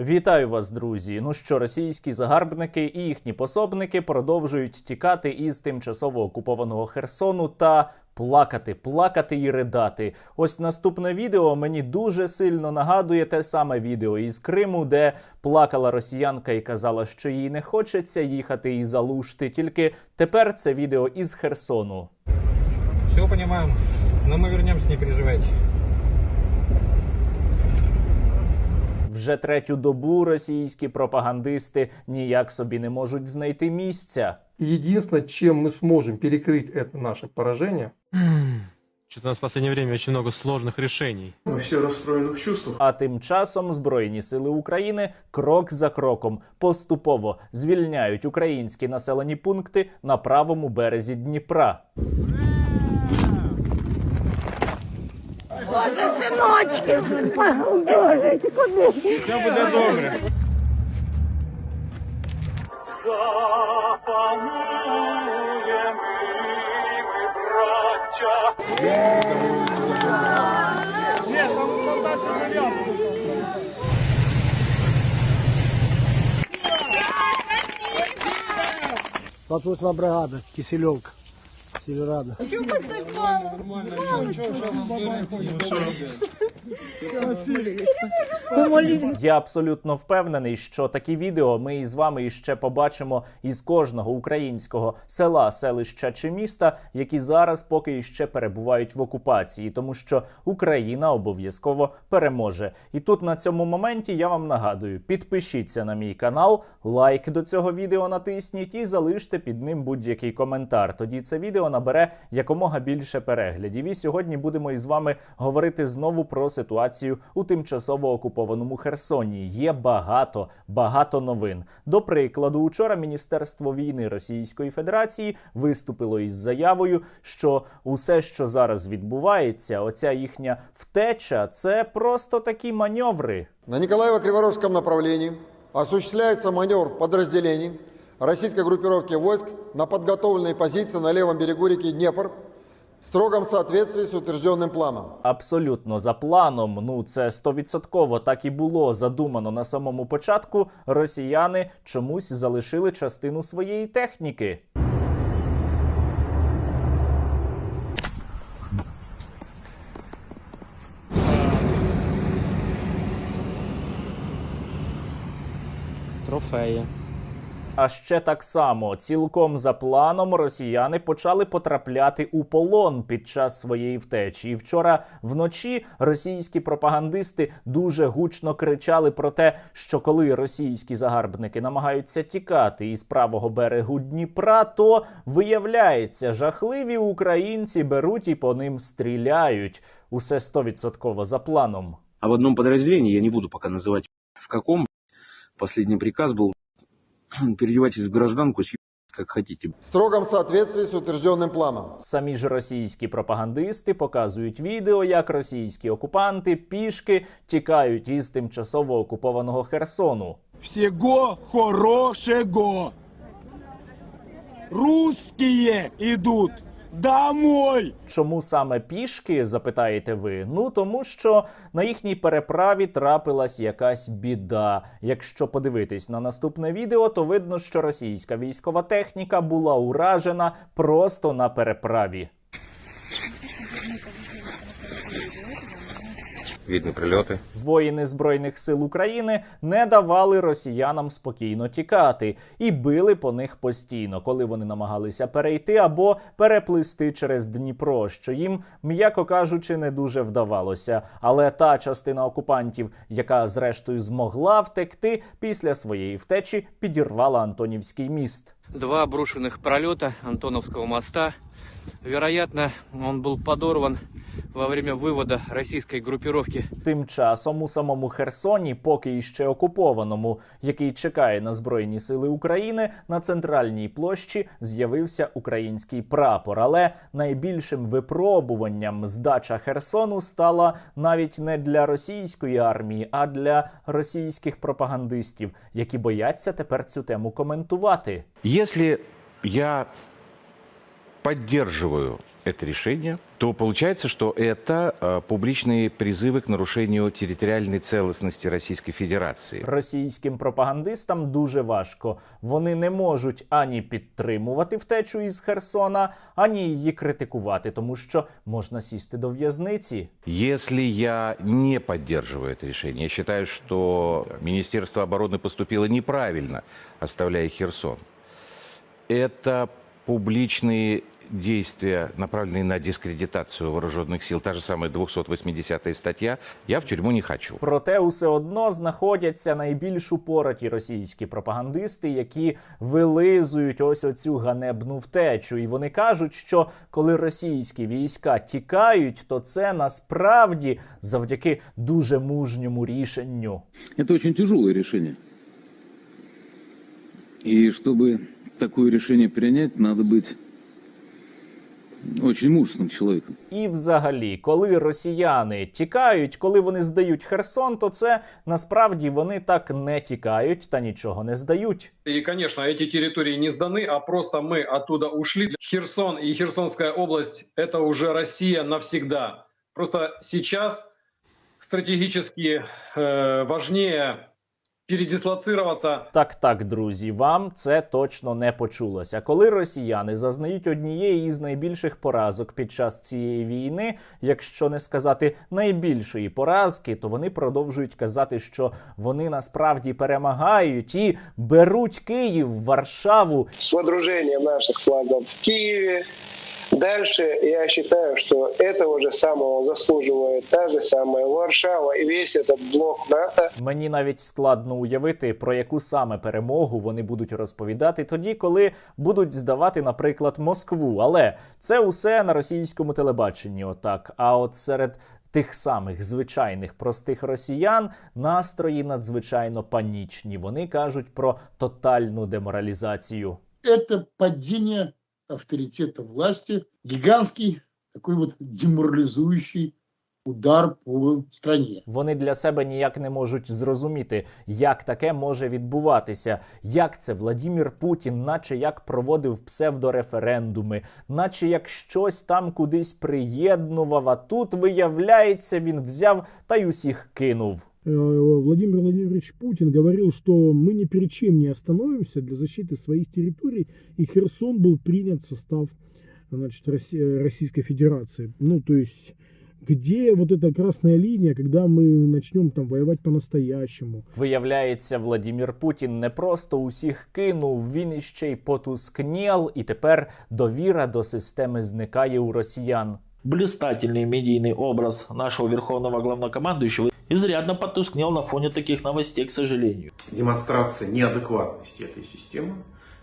Вітаю вас, друзі. Ну що, російські загарбники і їхні пособники продовжують тікати із тимчасово окупованого Херсону та плакати, плакати і ридати. Ось наступне відео мені дуже сильно нагадує те саме відео із Криму, де плакала росіянка і казала, що їй не хочеться їхати із Алушти. Тільки тепер це відео із Херсону. Все понимаем, но мы вернемся, не переживайте. Вже третю добу російські пропагандисти ніяк собі не можуть знайти місця. И единственное, чем мы сможем перекрыть это наше поражение, Что-то у нас в последнее время очень много сложных решений. Мы все расстроены в чувствах. А тим часом Збройні сили України крок за кроком поступово звільняють українські населені пункти на правому березі Дніпра. Очки погоджують, куди? Все буде добре. Запануємо ми, браття. Ні, бригада, Кисельовка, Северада. Чего вас? Нормально, ничего, сейчас Я абсолютно впевнений, що такі відео ми із вами іще побачимо із кожного українського села, селища чи міста, які зараз поки іще перебувають в окупації, тому що Україна обов'язково переможе. І тут на цьому моменті я вам нагадую: підпишіться на мій канал, лайк до цього відео натисніть і залиште під ним будь-який коментар. Тоді це відео набере якомога більше переглядів. І сьогодні будемо із вами говорити знову про ситуацію у тимчасово окупованому Херсоні. Є багато, багато новин. До прикладу, учора Міністерство війни Російської Федерації виступило із заявою, що усе, що зараз відбувається, оця їхня втеча, це просто такі маневри. На Николаево-Криворожском направлении осуществляется маневр подразделений российской группировки войск на подготовленные позиции на левом берегу реки Днепр в строгом соответствии с утвержденным планом. Абсолютно за планом, ну це стовідсотково так і було задумано на самому початку. Росіяни чомусь залишили частину своєї техніки. Трофеи. А ще так само, цілком за планом, росіяни почали потрапляти у полон під час своєї втечі. І вчора вночі російські пропагандисти дуже гучно кричали про те, що коли російські загарбники намагаються тікати із правого берегу Дніпра, то виявляється, жахливі українці беруть і по ним стріляють. Усе стовідсотково за планом. А в одном подразделении, я не буду пока называть в каком, последний приказ был, переодевайтесь в гражданку, как хотите. В строгом соответствии с утвержденным планом. Самі ж російські пропагандисти показують відео, як російські окупанти пішки тікають із тимчасово окупованого Херсону. Всего хорошего. Русские идут домой. Чому саме пішки, запитаєте ви? Ну тому що на їхній переправі трапилась якась біда. Якщо подивитись на наступне відео, то видно, що російська військова техніка була уражена просто на переправі. Видны прилеты. Воїни Збройних сил України не давали росіянам спокійно тікати і били по них постійно, коли вони намагалися перейти або переплисти через Дніпро, що їм, м'яко кажучи, не дуже вдавалося. Але та частина окупантів, яка зрештою змогла втекти після своєї втечі, підірвала Антонівський міст. два брошенных пролета Антоновского моста. Вероятно, он был подорван во время вывода российской группировки Тим часом у самому Херсоні, поки іще окупованому, який чекає на Збройні Сили України, на центральній площі з'явився український прапор. Але найбільшим випробуванням здача Херсону стала навіть не для російської армії, а для російських пропагандистів, які бояться тепер цю тему коментувати. Если я поддерживаю это решение, то получается, что это э, публичные призывы к нарушению территориальной целостности Российской Федерации. Російським пропагандистам дуже важко. Вони не можуть ані підтримувати втечу із Херсона, ані її критикувати, тому що можна сісти до в'язниці. Если я не поддерживаю это решение, я считаю, что Министерство обороны поступило неправильно, оставляя Херсон. Это публичные действия, направленные на дискредитацию вооруженных сил, та же самая 280 статья, я в тюрьму не хочу. Проте усе одно знаходяться найбільш упораті російські пропагандисти, які вилизують ось оцю ганебну втечу. І вони кажуть, що коли російські війська тікають, то це насправді завдяки дуже мужньому рішенню. Это очень тяжелое решение. И чтобы такое решение принять, надо быть очень мужественным человеком. І взагалі, коли росіяни тікають, коли вони здають Херсон, то це насправді вони так не тікають та нічого не здають. И, конечно, эти территории не сданы, а просто мы оттуда ушли. Херсон и Херсонская область – это уже Россия навсегда. Просто сейчас стратегически э, важнее передислоцироваться Так, так, друзі, вам це точно не почулося. Коли росіяни зазнають однієї із найбільших поразок під час цієї війни, якщо не сказати найбільшої поразки, то вони продовжують казати, що вони насправді перемагають і беруть Київ, Варшаву. Водружением наших флагов в Киеве. Дальше я считаю, что этого же самого заслуживает та же самая Варшава и весь этот блок НАТО. Мені навіть складно уявити, про яку саме перемогу вони будуть розповідати тоді, коли будуть здавати, наприклад, Москву. Але це усе на російському телебаченні. Отак. А от серед тих самих звичайних простих росіян настрої надзвичайно панічні. Вони кажуть про тотальну деморалізацію. Это падение авторитета власти, гигантский такой вот деморализующий удар по стране. Вони для себе ніяк не можуть зрозуміти, як таке може відбуватися, як це Владімір Путін, наче як проводив псевдореферендуми, наче як щось там кудись приєднував. А тут виявляється, він взяв та й усіх кинув. Владимир Владимирович Путин говорил, что мы ни перед чем не остановимся для защиты своих территорий, и Херсон был принят в состав значит, Росси- Российской Федерации. Ну, то есть, где вот эта красная линия, когда мы начнем там воевать по-настоящему? Виявляється, Владімір Путін не просто усіх кинув, він іще й потускнєл, і тепер довіра до системи зникає у росіян. Блистательный медийный образ нашего верховного главнокомандующего изрядно потускнел на фоне таких новостей, к сожалению. Демонстрация неадекватности этой системы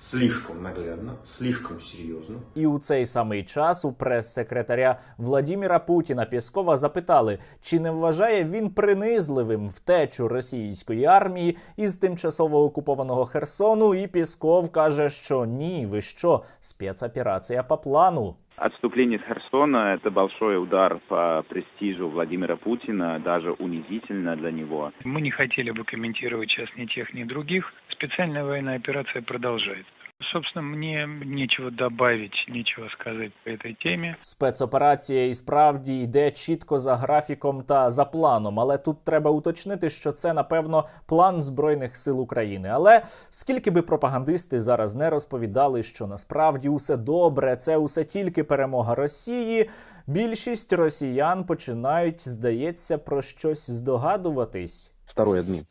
слишком наглядно, слишком серьезно. І у цей самий час у прес-секретаря Владіміра Путіна Пєскова запитали, чи не вважає він принизливим втечу російської армії із тимчасово окупованого Херсону. І Пєсков каже, що ні, ви що, спецоперація по плану. Отступление с Херсона – это большой удар по престижу Владимира Путина, даже унизительно для него. Мы не хотели бы комментировать сейчас ни тех, ни других. Специальная военная операция продолжается. Собственно, мне нечего добавить, нечего сказать по этой теме. Спецоперація і справді йде чітко за графіком та за планом. Але тут треба уточнити, що це напевно план збройних сил України. Але скільки би пропагандисти зараз не розповідали, що насправді усе добре, це усе тільки перемога Росії. Більшість росіян починають, здається, про щось здогадуватись. Второй админ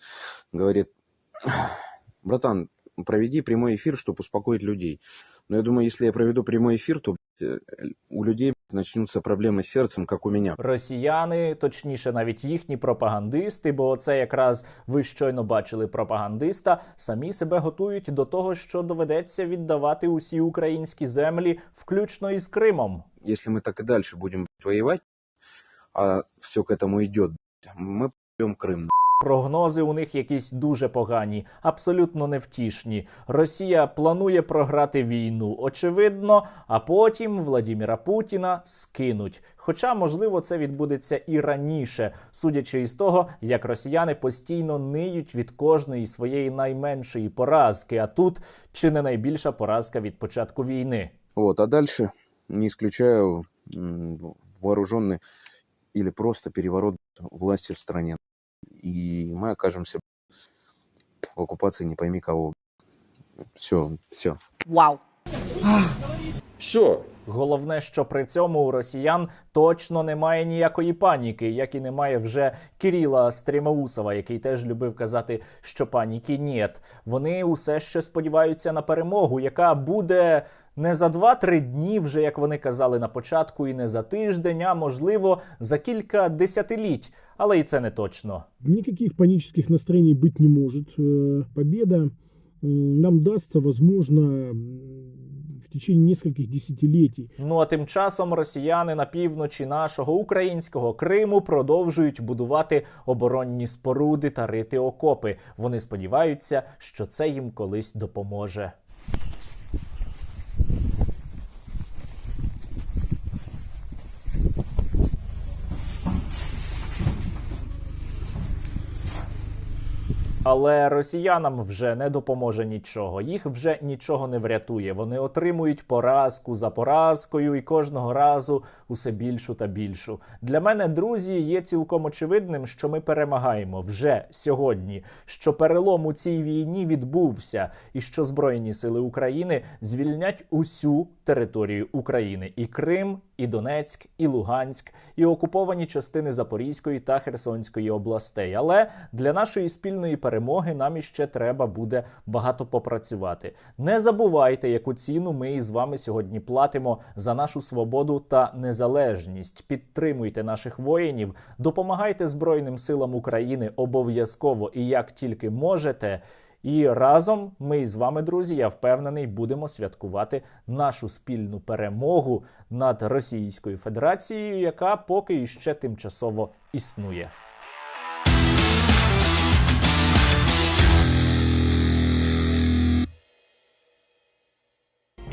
говорит, братан, проведи прямой эфир, чтобы успокоить людей. Но я думаю, если я проведу прямой эфир, то блядь, э, у людей блядь, начнутся проблемы с сердцем, как у меня. Росіяни, точніше, навіть їхні пропагандисти, бо це якраз ви щойно бачили пропагандиста, самі себе готують до того, що доведеться віддавати усі українські землі, включно із Кримом. Если мы так и дальше будем блядь, воевать, а все к этому идет, блядь, мы пьем Крым. Прогнози у них якісь дуже погані, абсолютно невтішні. Росія планує програти війну, очевидно, а потім Владіміра Путіна скинуть. Хоча, можливо, це відбудеться і раніше, судячи із того, як росіяни постійно ниють від кожної своєї найменшої поразки. А тут чи не найбільша поразка від початку війни. Вот, а дальше не исключаю вооруженный или просто переворот власти в стране. И мы окажемся в оккупации не пойми кого. Все, все. Вау. Все. Головне, що при цьому у росіян точно немає ніякої паніки, як і немає вже Кирила Стрімаусова, який теж любив казати, що паніки нет. Вони усе ще сподіваються на перемогу, яка буде не за 2-3 дні, вже як вони казали на початку, і не за тиждень, а можливо за кілька десятиліть. Але і це не точно. Никаких панических настроений быть не может. Э, Победа м, нам дастся, возможно, м, в течение нескольких десятилетий. Ну а тим часом росіяни на півночі нашого українського Криму продовжують будувати оборонні споруди та рити окопи. Вони сподіваються, що це їм колись допоможе. Але росіянам вже не допоможе нічого. Їх вже нічого не врятує. Вони отримують поразку за поразкою і кожного разу усе більшу та більшу. Для мене, друзі, є цілком очевидним, що ми перемагаємо вже сьогодні. Що перелом у цій війні відбувся, і що Збройні сили України звільнять усю територію України: і Крим, і Донецьк, і Луганськ, і окуповані частини Запорізької та Херсонської областей. Але для нашої спільної перемоги нам іще треба буде багато попрацювати. Не забувайте, яку ціну ми із вами сьогодні платимо за нашу свободу та незалежність. Підтримуйте наших воїнів, допомагайте Збройним силам України обов'язково і як тільки можете. І разом ми з вами, друзі, я впевнений, будемо святкувати нашу спільну перемогу над Російською Федерацією, яка поки іще тимчасово існує.